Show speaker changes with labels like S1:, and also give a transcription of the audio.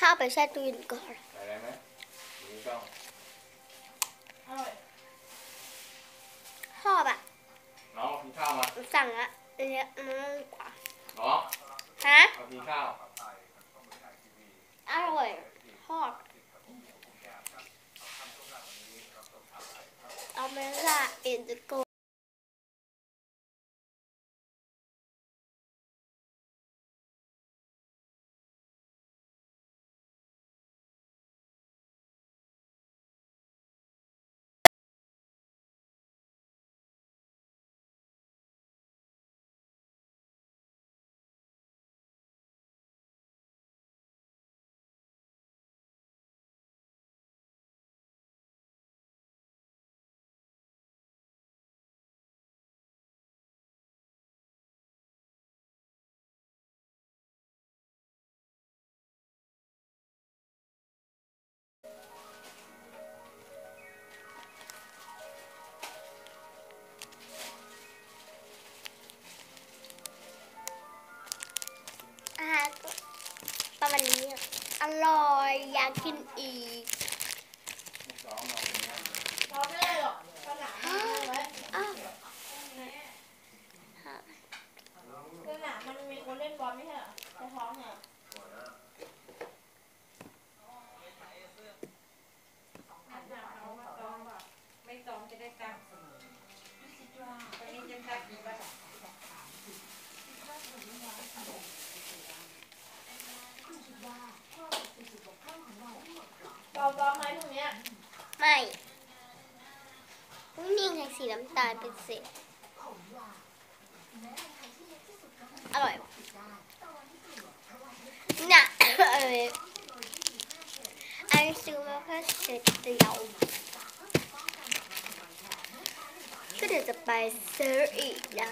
S1: ห้าไปแช่ตู้เย็นก่อน
S2: ใส่อะไรไหมดูช่อง
S3: อร่อย
S1: ชอบอะ
S2: น้องเอากินข้าวมา
S1: สั่งละอันเนี้ยมันมากกว่า
S2: น้อง
S1: ฮะ
S2: เอากินข้าว
S1: อร่อยชอบเอาเมล่าเอ็นโก อันนี้อะอร่อยอยากกินอีก
S2: สองเอาอย่างเงี้ย
S3: พอไม่ได้หรอกขนาดมันไว้
S1: อ้าว
S3: ขนาดมันมีคนเล่นบอลไม่ใช่เหรอจะท้องเนี่ย
S4: ไม่จองจะได้ตังค์เสมอตอนนี้จะตักกี่บาท
S3: เราซ้อมไหมพรุ่งนี้
S1: ไม่นี่ไงสีน้ำตาลเป็นเศษอร่อยน่ะเออไอซื้อมาเพื่อเสร็จเดียวก็เดี๋ยวจะไปซื้ออีกนะ